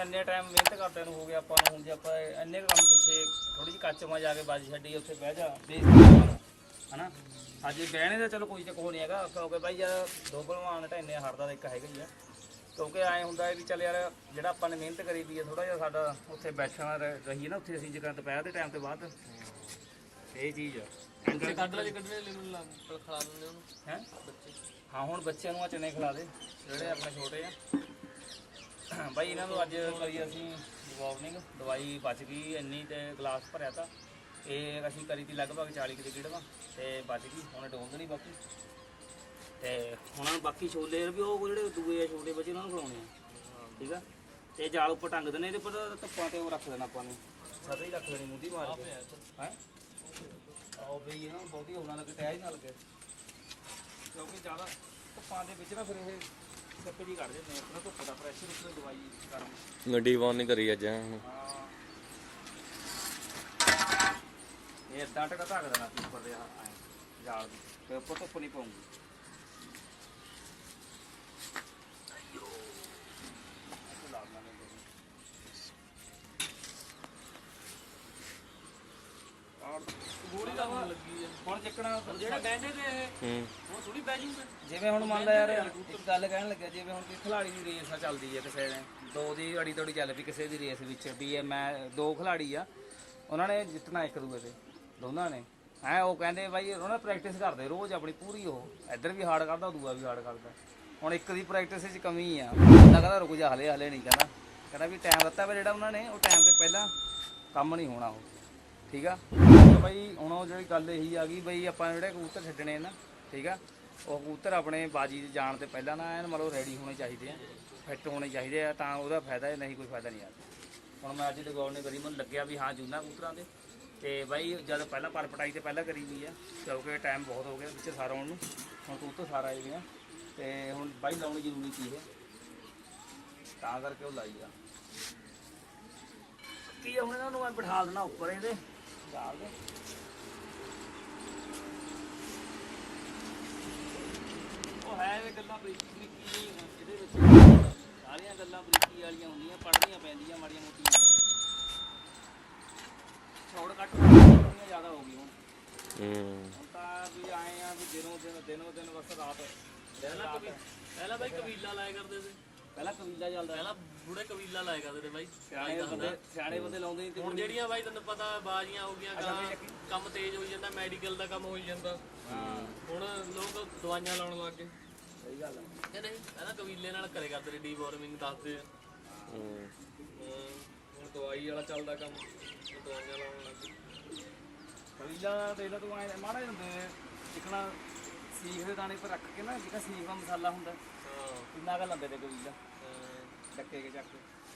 ਇੰਨੇ ਟਾਈਮ ਮਿਹਨਤ ਕਰਦੇ ਨੂੰ ਹੋ ਗਿਆ ਆਪਾਂ ਨੂੰ ਹੁਣ ਜੇ ਆਪਾਂ ਇੰਨੇ ਕੁ ਕੰਮ ਪਿੱਛੇ ਥੋੜੀ ਜਿਹੀ ਕੱਚ ਮਾ ਜਾ ਕੇ ਬਾਜੀ ਛੱਡੀ ਉੱਥੇ ਬਹਿ ਜਾ ਬੇਇੱਜ਼ਤੀ ਹਨਾ? ਅੱਜ ਬਹਿਣੇ ਦਾ ਚਲੋ ਕੋਈ ਚੱਕਰ ਨਹੀਂ ਹੈਗਾ ਕਿਉਂਕਿ ਬਾਈ ਯਾਰ ਦੋ ਭਲਵਾਨ ਤਾਂ ਇੰਨੇ ਹਰਦਾ ਤਾਂ ਇੱਕ ਹੈਗਾ ਹੀ ਆ। ਕਿਉਂਕਿ ਐਂ ਹੁੰਦਾ ਹੈ ਵੀ ਚੱਲ ਯਾਰ ਜਿਹੜਾ ਆਪਾਂ ਨੇ ਮਿਹਨਤ ਕਰੀ ਦੀ ਹੈ ਥੋੜਾ ਜਿਹਾ ਸਾਡਾ ਉੱਥੇ ਬੈਠਣਾ ਰ- ਰਹੀ ਨਾ ਉੱਥੇ ਅਸੀਂ ਜਿਕਰ ਦੁਪਹਿਰ ਦੇ ਟਾਈਮ ਤੇ ਬਾਅਦ। ਇਹ ਚੀਜ਼ ਆ। ਤੇ ਕੱਢ ਲਾ ਜੇ ਕੱਢਣੇ ਲੈ ਨੂੰ ਲਾ ਖਿਲਾ ਦਿੰਦੇ ਉਹਨੂੰ। ਹੈ? ਬੱਚੇ ਹਾਂ ਹੁਣ ਬੱਚਿਆਂ ਨੂੰ ਆ ਚਨੇ ਖਿਲਾ ਦੇ ਜਿਹੜੇ ਆਪਣੇ ਛੋਟੇ ਆ। ਬਾਈ, ਇਹਨਾਂ ਨੂੰ ਅੱਜ ਕਰੀ ਅਸੀਂ ਵਾਰਨਿੰਗ ਦਵਾਈ ਬਚ ਗਈ, ਇੰਨੀ ਤੇ ਗਲਾਸ ਭਰਿਆ ਤਾਂ। ਇਹ ਅਸੀਂ ਕਰੀ ਤੀ ਲਗਭਗ 40 ਕਿਲੋ ਡੇਢਵਾ ਤੇ ਬਚ ਗਈ, ਹੁਣ ਡੋਲ ਦੇਣੀ ਬਾਕੀ। ਤੇ ਹੁਣ ਬਾਕੀ ਛੋਲੇ ਵੀ, ਉਹ ਜਿਹੜੇ ਦੂਏ ਆ ਛੋਟੇ ਬੱਚੇ, ਉਹਨਾਂ ਨੂੰ ਖਿਲਾਉਣੇ ਆ। ਠੀਕ ਆ? ਤੇ ਜਾਲ ਉੱਪਰ ਟੰਗ ਦੇਣੇ ਇਹਦੇ ਉੱਪਰ ਧੁੱਪਾਂ ਤੇ ਉਹ ਰੱਖ ਦੇਣਾ ਆਪਾਂ ਨੇ। ਸਦਾ ਹੀ ਰੱਖ ਦੇਣੀ ਮੁੰਦੀ ਮਾਰ ਕੇ। ਹੈ? ਆਓ ਬਈ, ਇਹ ਨਾ ਬਹੁਤੀ ਹੋਣਾ ਲੱਗੇ, ਟਹਿ ਹੀ ਨਾ ਲੱਗੇ। ਕਿਉਂਕਿ ਜ਼ਿਆਦਾ ਧੁੱਪਾਂ ਦੇ ਵਿੱਚ ਨਾ ਫਿਰ ਇਹ ਸੱਪੇ ਜੀ ਕੱਢ ਦਿੰਦੇ ਆ ਆਪਣਾ ਧੁੱਪ ਦਾ ਪ੍ਰੈਸ਼ਰ ਉੱਤੇ ਦਵਾਈ ਗਰਮ ਗੱਡੀ ਵਾਰਨਿੰਗ ਕਰੀ ਅੱਜ ਹਾਂ। ਇਹ ਅੱਧਾ ਟਕਾ ਧੱਕ ਦੇਣਾ ਉੱਪਰ ਦੇ ਆਹ ਐਂ ਜਾਲ ਦੀ ਤੇ ਉੱਪਰ ਧੁੱਪ ਨਹੀਂ ਪਾਉਂਗੀ ਗੋਲੀ ਦਾ ਹੁਣ ਲੱਗੀ ਆ। ਹੁਣ ਚੱਕਣਾ ਜਿਹੜਾ ਬੈਠੇ ਤੇ ਇਹ ਹੂੰ। ਉਹ ਥੋੜੀ ਬਹਿ ਜੂਗਾ। ਜਿਵੇਂ ਹੁਣ ਮੰਨ ਲਾ ਯਾਰ ਇੱਕ ਗੱਲ ਕਹਿਣ ਲੱਗਿਆ ਜਿਵੇਂ ਹੁਣ ਕੋਈ ਖਿਲਾੜੀ ਦੀ ਰੇਸ ਆ ਚੱਲਦੀ ਹੈ ਕਿਸੇ ਨੇ ਦੋ ਦੀ ਅੜੀ ਤੋੜੀ ਚੱਲ ਪਈ ਕਿਸੇ ਦੀ ਰੇਸ ਵਿੱਚ ਵੀ ਇਹ ਮੈਂ ਦੋ ਖਿਲਾੜੀ ਆ ਉਹਨਾਂ ਨੇ ਜਿੱਤਣਾ ਇੱਕ ਦੂਏ ਤੇ ਦੋਨਾਂ ਨੇ। ਐ ਉਹ ਕਹਿੰਦੇ ਬਾਈ ਉਹਨਾਂ ਪ੍ਰੈਕਟਿਸ ਕਰਦੇ ਰੋਜ਼ ਆਪਣੀ ਪੂਰੀ ਉਹ ਇੱਧਰ ਵੀ ਹਾਰਡ ਕਰਦਾ ਦੂਆ ਵੀ ਹਾਰਡ ਕਰਦਾ। ਹੁਣ ਇੱਕ ਦੀ ਪ੍ਰੈਕਟਿਸ ਵਿੱਚ ਕਮੀ ਆ ਕਹਿੰਦਾ ਰੁਕ ਜਾ ਹਲੇ ਹਲੇ ਨਹੀਂ ਕਹਿੰਦਾ। ਕਹਿੰਦਾ ਵੀ ਟਾਈਮ ਦਿੱਤਾ ਵਾ ਜਿਹੜਾ ਉਹਨਾਂ ਨੇ ਉਹ ਟਾਈਮ ਤੇ ਪਹਿਲਾਂ ਕੰਮ ਨਹੀਂ ਹੋਣਾ ਉਹ। ਠੀਕ ਆ? ਤੇ ਬਈ ਹੁਣ ਉਹ ਜਿਹੜੀ ਗੱਲ ਇਹੀ ਆ ਗਈ ਬਈ ਆਪਾਂ ਜਿਹੜੇ ਕਬੂਤਰ ਛੱਡਣੇ ਨਾ, ਠੀਕ ਆ? ਉਹ ਕਬੂਤਰ ਆਪਣੇ ਬਾਜੀ 'ਚ ਜਾਣ ਤੇ ਪਹਿਲਾਂ ਨਾ ਐਨ ਮਤਲਬ ਰੈਡੀ ਹੋਣੇ ਚਾਹੀਦੇ ਆ ਫਿੱਟ ਹੋਣੇ ਚਾਹੀਦੇ ਆ, ਤਾਂ ਉਹਦਾ ਫਾਇਦਾ ਹੈ ਨਹੀਂ, ਕੋਈ ਫਾਇਦਾ ਨਹੀਂ ਆ। ਹੁਣ ਮੈਂ ਅੱਜ ਲਗਾਉਣ ਨੇ ਕਰੀ ਮੈਨੂੰ ਲੱਗਿਆ ਵੀ ਹਾਂ ਜੂਨਾ ਕਬੂਤਰਾਂ ਦੇ, ਤੇ ਬਾਈ ਜਦ ਪਹਿਲਾਂ ਪਰ ਪਟਾਈ ਤੇ ਪਹਿਲਾਂ ਕਰੀ ਵੀ ਆ, ਕਿਉਂਕਿ ਟਾਈਮ ਬਹੁਤ ਹੋ ਗਿਆ ਵਿੱਚ ਸਾਰਾ ਆਉਣ ਨੂੰ, ਹੁਣ ਕਬੂਤਰ ਸਾਰਾ ਆਏ ਵੀ ਆ, ਤੇ ਹੁਣ ਬਾਈ ਲਾਉਣੀ ਜ਼ਰੂਰੀ ਚੀਜ਼ ਹੈ ਤਾਂ ਕਰਕੇ ਉਹ ਲਾਈ ਆ। ਕੀ ਹੁਣ ਇਹਨਾਂ ਨੂੰ ਮੈਂ ਬਿਠਾ ਦੇਣਾ ਉੱਪਰ ਇਹਦੇ। ਜਾਲ ਦੇ ਉਹ ਹੈ ਇਹ ਗੱਲਾਂ ਬਰੀਕੀ ਬਰੀਕੀ ਨਹੀਂ ਇਹਦੇ ਵਿੱਚ ਸਾਰੀਆਂ ਗੱਲਾਂ ਬਰੀਕੀ ਵਾਲੀਆਂ ਹੁੰਦੀਆਂ ਪੜ੍ਹਨੀਆਂ ਪੈਂਦੀਆਂ ਮਾੜੀਆਂ ਮੋਟੀਆਂ। ਛੋੜ ਕੱਟ ਜ਼ਿਆਦਾ ਹੋ ਗਈ ਹੁਣ। ਹੂੰ। ਤਾਂ ਵੀ ਆਏ ਆ ਵੀ ਦਿਨੋਂ ਦਿਨ ਦਿਨੋਂ ਦਿਨ ਬਸ ਰਾਤ ਪਹਿਲਾਂ ਪਹਿਲਾਂ ਬਾਈ ਕਬੀਲਾ ਲਾਇਆ ਕਰਦੇ ਸੀ। ਪਹਿਲਾਂ ਕਬੀਲਾ ਚੱਲਦਾ ਪਹਿਲਾਂ ਬੁੜੇ ਕਬੀਲਾ ਲਾਇਆ ਕਰਦੇ ਤੇ ਬਾਈ। ਸਿਆਣੇ ਬੰਦੇ ਸਿਆਣੇ ਬੰਦੇ ਲਾਉਂਦੇ ਨਹੀਂ ਤੇ ਹੁਣ ਜਿਹੜੀਆਂ ਬਾਈ ਤੈਨੂੰ ਪਤਾ ਬਾਜ਼ੀਆਂ ਹੋ ਗਈਆਂ। ਕੰਮ ਤੇਜ਼ ਹੋਈ ਜਾਂਦਾ ਮੈਡੀਕਲ ਦਾ ਕੰਮ ਹੋਈ ਜਾਂਦਾ। ਹਾਂ। ਹੁਣ ਲੋਕ ਦਵਾਈਆਂ ਲਾਉਣ ਲੱਗ ਗਏ। ਸਹੀ ਗੱਲ ਆ। ਕਿ ਨਹੀਂ? ਪਹਿਲਾਂ ਕਬੀਲੇ ਨਾਲ ਕਰੇ ਕਰਦੇ ਨੇ ਡੀਵਾਰਮਿੰਗ ਦੱਸਦੇ ਆ। ਹੂੰ। ਹੁਣ ਦਵਾਈ ਵਾਲਾ ਚੱਲਦਾ ਕੰਮ। ਦਵਾਈਆਂ ਲਾਉਣ ਲੱਗ ਗਏ। ਕਬੀਲਾ ਦੇ ਲਾ ਤੂੰ ਆਏ ਮਾੜਾ ਹੁੰਦੇ ਚਿਕਣਾ ਸੀਖ ਦੇ ਦਾਣੇ ਪਰ ਰੱਖ ਕੇ ਨਾ ਜਿਹੜਾ ਸੀਖ ਦਾ ਮਸਾਲਾ ਹੁੰਦਾ। ਹਾਂ। ਕਿੰਨਾ ਕੁ ਲੰਬੇ ਤੇ ਕਬੀਲਾ? ਚੱਕੇਗੇ ਚੱਕ ਕੇ।